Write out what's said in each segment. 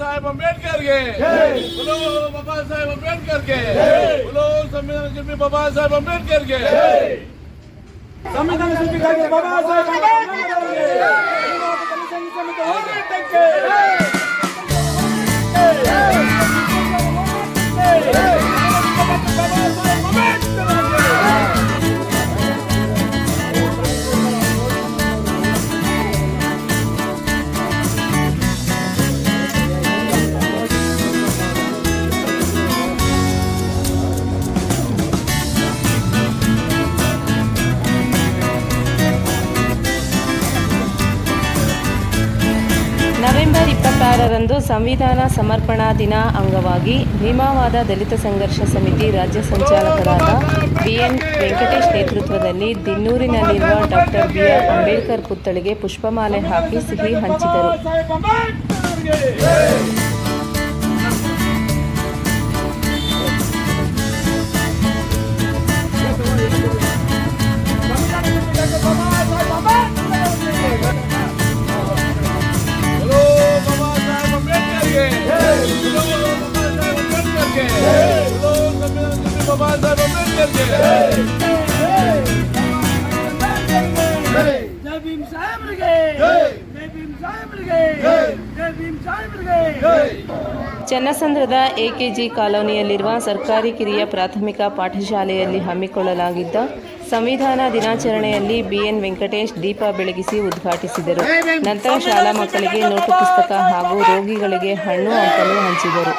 साहेब अंबेडकर के बोलो बाबा साहेब अंबेडकर के बोलो संविधान शिल्पी बाबा साहेब अंबेडकर के संविधान शिल्पी बाबा साहेब अंबेडकर के ನವೆಂಬರ್ ಇಪ್ಪತ್ತಾರರಂದು ಸಂವಿಧಾನ ಸಮರ್ಪಣಾ ದಿನ ಅಂಗವಾಗಿ ಭೀಮಾವಾದ ದಲಿತ ಸಂಘರ್ಷ ಸಮಿತಿ ರಾಜ್ಯ ಸಂಚಾಲಕರಾದ ಬಿಎನ್ ವೆಂಕಟೇಶ್ ನೇತೃತ್ವದಲ್ಲಿ ದಿನ್ನೂರಿನಲ್ಲಿರುವ ಡಾಕ್ಟರ್ ಬಿಆರ್ ಅಂಬೇಡ್ಕರ್ ಪುತ್ಥಳಿಗೆ ಪುಷ್ಪಮಾಲೆ ಹಾಕಿ ಸಿಹಿ ಹಂಚಿದರು. ಚನ್ನಸಂದ್ರದ ಎಕೆಜಿ ಕಾಲೋನಿಯಲ್ಲಿರುವ ಸರ್ಕಾರಿ ಕಿರಿಯ ಪ್ರಾಥಮಿಕ ಪಾಠಶಾಲೆಯಲ್ಲಿ ಹಮ್ಮಿಕೊಳ್ಳಲಾಗಿದ್ದ ಸಂವಿಧಾನ ದಿನಾಚರಣೆಯಲ್ಲಿ ಬಿಎನ್ ವೆಂಕಟೇಶ್ ದೀಪ ಬೆಳಗಿಸಿ ಉದ್ಘಾಟಿಸಿದರು. ನಂತರ ಶಾಲಾ ಮಕ್ಕಳಿಗೆ ನೋಟು ಪುಸ್ತಕ ಹಾಗೂ ರೋಗಿಗಳಿಗೆ ಹಣ್ಣು ಹಂಪಲು ಹಂಚಿದರು.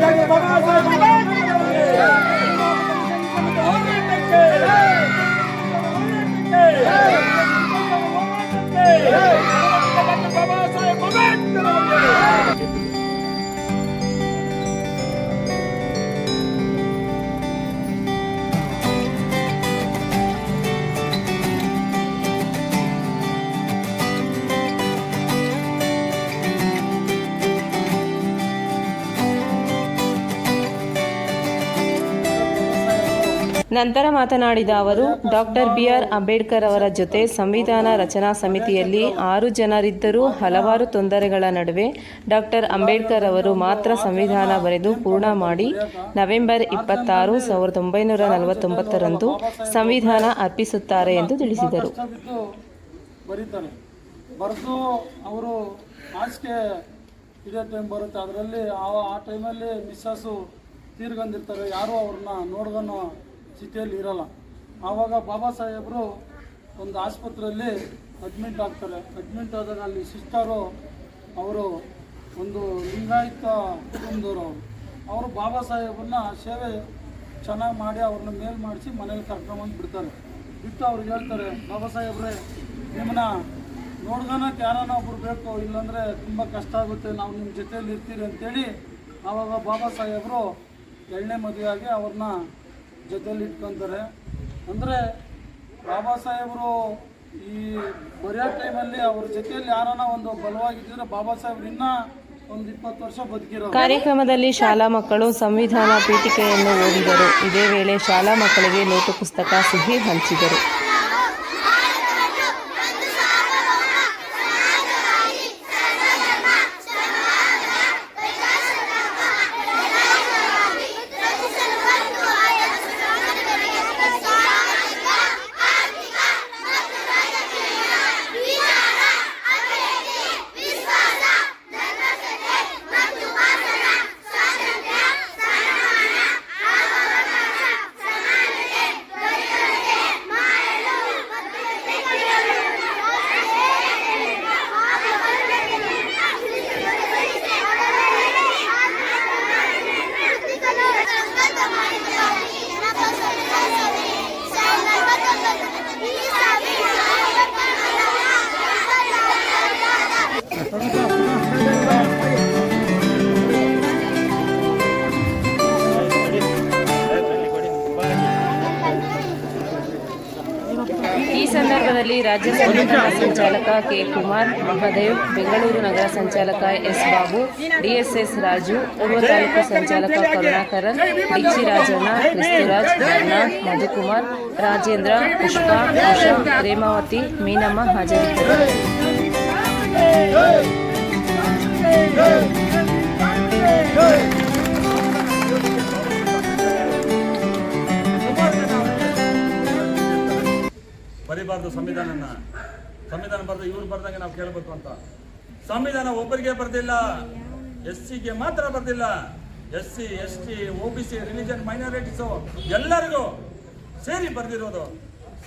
ಡಾಕ್ಟರ್ ಬಾಬಾ ಸಾಹೇಬ್ ಅಂಬೇಡ್ಕರ್ ಸಂವಿಧಾನ ಶಿಲ್ಪಿಗಾಗಿ ನಂತರ ಮಾತನಾಡಿದ ಅವರು, ಡಾಕ್ಟರ್ ಬಿಆರ್ ಅಂಬೇಡ್ಕರ್ ಅವರ ಜೊತೆ ಸಂವಿಧಾನ ರಚನಾ ಸಮಿತಿಯಲ್ಲಿ ಆರು ಜನರಿದ್ದರೂ ಹಲವಾರು ತೊಂದರೆಗಳ ನಡುವೆ ಡಾಕ್ಟರ್ ಅಂಬೇಡ್ಕರ್ ಅವರು ಮಾತ್ರ ಸಂವಿಧಾನ ಬರೆದು ಪೂರ್ಣ ಮಾಡಿ ನವೆಂಬರ್ ಇಪ್ಪತ್ತಾರು ಸಾವಿರದ ಒಂಬೈನೂರ ನಲವತ್ತೊಂಬತ್ತರಂದು ಸಂವಿಧಾನ ಅರ್ಪಿಸುತ್ತಾರೆ ಎಂದು ತಿಳಿಸಿದರು. ತೀರ್ಗಂದಿರ್ತಾರೆ. ಯಾರು ಅವ್ರನ್ನ ನೋಡ್ದನ್ನೋ ಸ್ಥಿತಿಯಲ್ಲಿ ಇರಲ್ಲ. ಆವಾಗ ಬಾಬಾ ಸಾಹೇಬರು ಒಂದು ಆಸ್ಪತ್ರೆಯಲ್ಲಿ ಅಡ್ಮಿಂಟ್ ಆಗ್ತಾರೆ. ಅಡ್ಮಿಂಟ್ ಆದಾಗ ಅಲ್ಲಿ ಸಿಸ್ಟರು ಅವರು ಒಂದು ಲಿಂಗಾಯತ ಕುಟುಂಬದವರು ಅವರು. ಬಾಬಾ ಸಾಹೇಬರನ್ನ ಸೇವೆ ಚೆನ್ನಾಗಿ ಮಾಡಿ ಅವ್ರನ್ನ ಮೇಲ್ ಮಾಡಿಸಿ ಮನೇಲಿ ಕರ್ಕೊಂಬಂದು ಬಿಡ್ತಾರೆ. ಬಿಟ್ಟು ಅವ್ರಿಗೆ ಹೇಳ್ತಾರೆ, ಬಾಬಾ ಸಾಹೇಬ್ರೆ ನಿಮ್ಮನ್ನ ನೋಡ್ಕೊಳಕ್ಕೆ ಯಾರನ್ನ ಒಬ್ರು ಬೇಕು. ಇಲ್ಲಾಂದರೆ ತುಂಬ ಕಷ್ಟ ಆಗುತ್ತೆ. ನಾವು ನಿಮ್ಮ ಜೊತೆಯಲ್ಲಿ ಇರ್ತೀರಿ ಅಂತೇಳಿ ಆವಾಗ ಬಾಬಾ ಸಾಹೇಬರು ಎರಡನೇ ಮದುವೆಯಾಗಿ ಅವ್ರನ್ನ ಜೊತೆಯಲ್ಲಿ ಇಟ್ಕೊತಾರೆ ಅಂದರೆ ಬಾಬಾ ಸಾಹೇಬರು ಈ ಬರೆಯೋ ಟೈಮಲ್ಲಿ ಅವ್ರ ಜೊತೆಯಲ್ಲಿ ಯಾರನ್ನ ಒಂದು ಬಲವಾಗಿದ್ದರೆ ಬಾಬಾ ಸಾಹೇಬ್ರು ಬದುಕಿರೋ ಕಾರ್ಯಕ್ರಮದಲ್ಲಿ ಶಾಲಾ ಮಕ್ಕಳು ಸಂವಿಧಾನ ಪೀಠಿಕೆಯನ್ನು ಓದಿದರು. ಇದೇ ವೇಳೆ ಶಾಲಾ ಮಕ್ಕಳಿಗೆ ನೋಟು ಪುಸ್ತಕ ಸಿಹಿ ಹಂಚಿದರು. ಈ ಸಂದರ್ಭದಲ್ಲಿ ರಾಜ್ಯ ಸಂಘಟನಾ ಸಂಚಾಲಕ ಕೆ ಕುಮಾರ್, ಮಹದೇವ್, ಬೆಂಗಳೂರು ನಗರ ಸಂಚಾಲಕ ಎಸ್ ಬಾಬು, ಡಿಎಸ್ಎಸ್ ರಾಜು ಪೂರ್ವ ತಾಲೂಕು ಸಂಚಾಲಕ ಕರುಣಾಕರನ್ ಡಿಚ್ಚಿ ರಾಜಣ್ಣ ಕ್ರಿಸ್ತುರಾಜ್ ಬರ್ನಾಥ್ ಮಧುಕುಮಾರ್, ರಾಜೇಂದ್ರ, ಪುಷ್ಪ, ಉಷಾ ಪ್ರೇಮಾವತಿ ಮೀನಮ್ಮ ಹಾಜರಿದ್ದರು. ಬರಿಬಾರ್ದು ಸಂವಿಧಾನನ. ಸಂವಿಧಾನ ಬರ್ದು ಇವ್ರು ಬರ್ದಂಗೆ ನಾವು ಕೇಳಬೇಕು ಅಂತ. ಸಂವಿಧಾನ ಒಬ್ಬರಿಗೆ ಬರ್ದಿಲ್ಲ ಎಸ್ ಸಿಗೆ ಮಾತ್ರ ಬರ್ದಿಲ್ಲ. S C S T O B C, religion minorities ಎಲ್ಲರಿಗೂ ಸೇರಿ ಬರ್ದಿರೋದು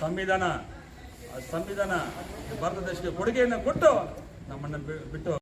ಸಂವಿಧಾನ. ಸಂವಿಧಾನ ಭಾರತ ದೇಶಕ್ಕೆ ಕೊಡುಗೆಯನ್ನು ಕೊಟ್ಟು ನಮ್ಮನ್ನು ಬಿಟ್ಟು